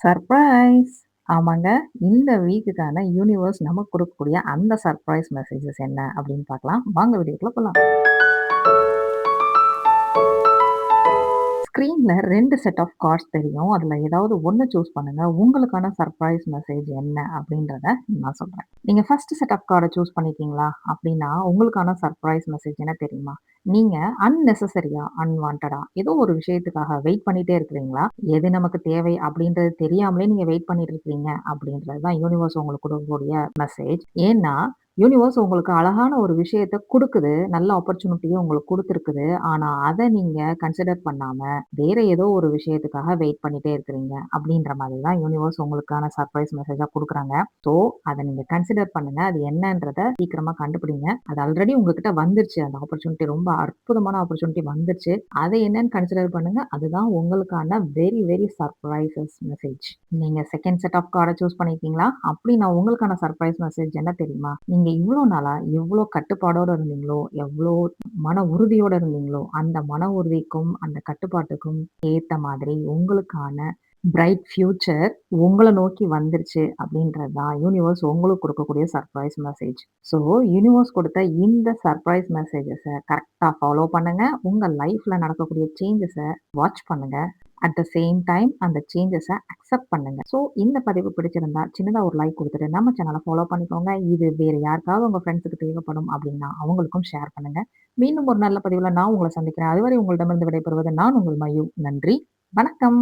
Surprise! ஆமாங்க. இந்த வீக்குக்கான universe நமக்கு குடுக்கக்கூடிய அந்த சர்ப்ரைஸ் மெசேஜஸ் என்ன அப்படின்னு பார்க்கலாம். வாங்க வீடியோக்குள்ள போலாம். ஸ்க்ரீன்ல ரெண்டு செட் ஆஃப் கார்ட்ஸ் தெரியும். அதுல ஏதாவது ஒண்ணு சூஸ் பண்ணுங்க. உங்களுக்கான சர்ப்ரைஸ் மெசேஜ் என்ன அப்படின்றத நான் சொல்றேன். நீங்க ஃபர்ஸ்ட் செட் ஆஃப் கார்டை சூஸ் பண்ணிட்டீங்களா அப்படின்னா உங்களுக்கான சர்ப்ரைஸ் மெசேஜ் என்ன தெரியுமா? நீங்க அன்நெசசரியா அன்வான்டடா ஏதோ ஒரு விஷயத்துக்காக வெயிட் பண்ணிட்டே இருக்கிறீங்களா? எது நமக்கு தேவை அப்படின்றது தெரியாமலே நீங்க வெயிட் பண்ணிட்டு இருக்கிறீங்க அப்படின்றது தான் யூனிவர்ஸ் உங்களுக்கு கொடுக்கக்கூடிய மெசேஜ். ஏன்னா, யூனிவர்ஸ் உங்களுக்கு அழகான ஒரு விஷயத்த குடுக்குது. நல்ல ஆப்பர்ச்சுனிட்டிய உங்களுக்கு குடுத்துருக்குது. ஆனா, அத நீங்க கன்சிடர் பண்ணாம, வேற ஏதோ ஒரு விஷயத்துக்காக வெயிட் பண்ணிட்டே இருக்கிறீங்க. அப்படின்ற மாதிரி தான் யூனிவர்ஸ் உங்களுக்கான சர்ப்ரைஸ் மெசேஜா குடுக்குறாங்க. ஸோ, அத நீங்க கன்சிடர் பண்ணுங்க. அது என்னன்றத சீக்கிரமா கண்டுபிடிங்க. அது ஆல்ரெடி உங்ககிட்ட வந்துருச்சு. அந்த ஆப்பர்ச்சுனிட்டி ரொம்ப அற்புதமான ஆப்பர்ச்சுனிட்டி வந்துருச்சு. அத என்னன்னு கன்சிடர் பண்ணுங்க. அதுதான் உங்களுக்கான வெரி, வெரி சர்ப்ரைசஸ் மெசேஜ். நீங்க செகண்ட் செட் ஆஃப் கார்ட சூஸ் பண்ணியிருக்கீங்களா? அப்படின்னா உங்களுக்கான சர்ப்ரைஸ் மெசேஜ் என்ன தெரியுமா? நீங்க இவ்வளோ நாளா எவ்வளோ கட்டுப்பாடோட இருந்தீங்களோ, எவ்வளோ மன உறுதியோட இருந்தீங்களோ, அந்த மன உறுதிக்கும், அந்த கட்டுப்பாட்டுக்கும் ஏத்த மாதிரி உங்களுக்கான பிரைட் ஃபியூச்சர் உங்கள நோக்கி வந்துருச்சு அப்படின்றது தான் யூனிவர்ஸ் உங்களுக்கு கொடுக்கக்கூடிய சர்ப்ரைஸ் மெசேஜ். ஸோ, யூனிவர்ஸ் கொடுத்த இந்த சர்ப்ரைஸ் மெசேஜஸ கரெக்ட்டா ஃபாலோ பண்ணுங்க. உங்க லைஃப்ல நடக்கக்கூடிய சேஞ்சஸ வாட்ச் பண்ணுங்க. அட் த சேம் டைம் அந்த சேஞ்சஸை அக்செப்ட் பண்ணுங்க. ஸோ, இந்த பதிவு பிடிச்சிருந்தா சின்னதாக ஒரு லைக் கொடுத்துட்டு நம்ம சேனலை ஃபாலோ பண்ணிக்கோங்க. இது வேறு யாருக்காவது உங்கள் ஃப்ரெண்ட்ஸ்க்கு தேவைப்படும் அப்படின்னா அவங்களுக்கும் ஷேர் பண்ணுங்க. மீண்டும் ஒரு நல்ல பதிவில் நான் உங்களை சந்திக்கிறேன். அதுவரை உங்களிடமிருந்து விடைபெறுவது நான் உங்கள் மயூ. நன்றி. வணக்கம்.